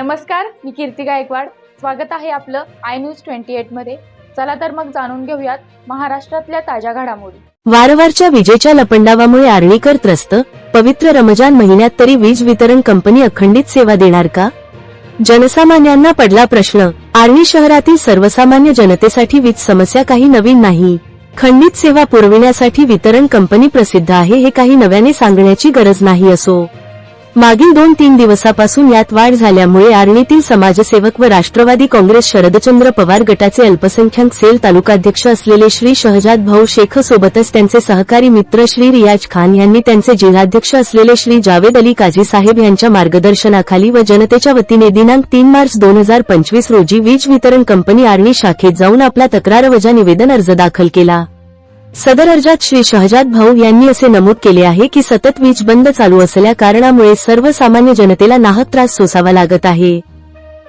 नमस्कार मी कीर्ती गायकवाड. स्वागत आहे आपलं आय न्यूज ट्वेंटी एटमध्ये. चला तर मग जाणून घेऊयात महाराष्ट्रातल्या ताज्या घडामोडी. वारंवारच्या विजेच्या लपंडावामुळे आर्णीकर त्रस्त पवित्र रमजान महिन्यात तरी वीज वितरण कंपनी अखंडित सेवा देणार का? जनसामान्यांना पडला प्रश्न आर्णी शहरातील सर्वसामान्य जनतेसाठी वीज समस्या काही नवीन नाही. खंडित सेवा पुरविण्यासाठी वितरण कंपनी प्रसिद्ध आहे हे काही नव्याने सांगण्याची गरज नाही असो. मागील दोन तीन दिवसापासून यात वाढ झाल्यामुळे आर्णीतील समाजसेवक व राष्ट्रवादी काँग्रेस शरदचंद्र पवार गटाचे अल्पसंख्याक सेल तालुकाध्यक्ष असलेले श्री शहजाद भाऊ शेख सोबतच त्यांचे सहकारी मित्र श्री रियाज खान यांनी त्यांचे जिल्हाध्यक्ष असलेले श्री जावेद अली काझी साहेब यांच्या मार्गदर्शनाखाली व जनतेच्या वतीने दिनांक तीन मार्च दोन हजार पंचवीस रोजी वीज वितरण कंपनी आर्णी शाखेत जाऊन आपला तक्रारवजा निवेदन अर्ज दाखल केला. सदर अर्जात श्री शहजाद भाऊ यांनी असे नमूद केले आहे की सतत वीज बंद चालू असल्या कारणामुळे सर्वसामान्य जनतेला नाहक त्रास सोसावा लागत आहे.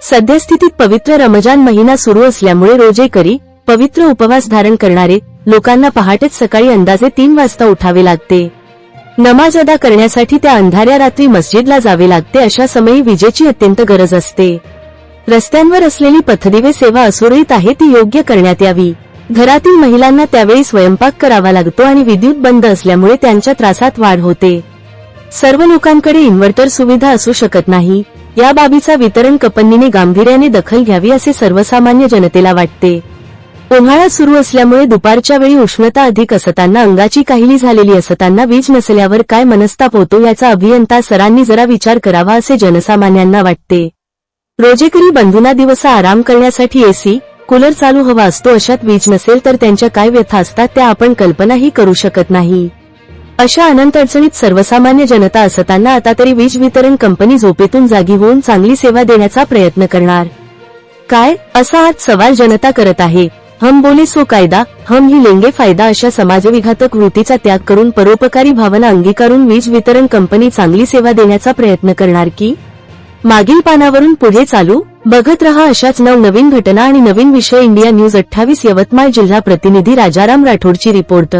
सद्यस्थितीत पवित्र रमजान महिना सुरू असल्यामुळे रोजेकरी पवित्र उपवास धारण करणारे लोकांना पहाटेच सकाळी अंदाजे तीन वाजता उठावे लागते. नमाज अदा करण्यासाठी त्या अंधाऱ्या रात्री मस्जिदला जावे लागते अशा समयी विजेची अत्यंत गरज असते. रस्त्यांवर असलेली पथदिवे सेवा असुरळीत आहे ती योग्य करण्यात यावी. घरातील महिलांना त्यावेळी स्वयंपाक करावा लागतो आणि विद्युत बंद असल्यामुळे त्यांच्या त्रासात वाढ होते. सर्व लोकांकडे इन्व्हर्टर सुविधा असू शकत नाही. या बाबीचा वितरण कंपनीने गांभीर्याने दखल घ्यावी असे सर्वसामान्य जनतेला वाटते. उन्हाळा सुरू असल्यामुळे दुपारच्या वेळी उष्णता अधिक असताना अंगाची काहिली झालेली असताना वीज नसल्यावर काय मनस्ताप होतो याचा अभियंता सरांनी जरा विचार करावा असे जनसामान्यांना वाटते. रोजेकरी बंधूंना दिवसा आराम करण्यासाठी एसी कूलर चालू हवा असतो अशात वीज नसेल तर त्यांच्या काय व्यथा असतात त्या आपण कल्पनाही करू शकत नाही. अशा अनंत अडचणीत सर्वसामान्य जनता असताना आता तरी वीज वितरण कंपनी झोपेतून जागी होऊन चांगली सेवा देण्याचा प्रयत्न करणार. काय? असा आज सवाल जनता करत आहे. हम बोले सो कायदा हम ही लेंगे फायदा अशा समाजविघातक वृत्तीचा त्याग करून परोपकारी भावना अंगीकारून वीज वितरण कंपनी चांगली सेवा देण्याचा प्रयत्न करणार की? मागील पानावरून पुढे चालू? बघत रहा अशाच नवनवीन घटना आणि नवीन विषय इंडिया न्यूज अठ्ठावीस यवतमाळ जिल्हा प्रतिनिधी राजाराम राठोडची रिपोर्ट.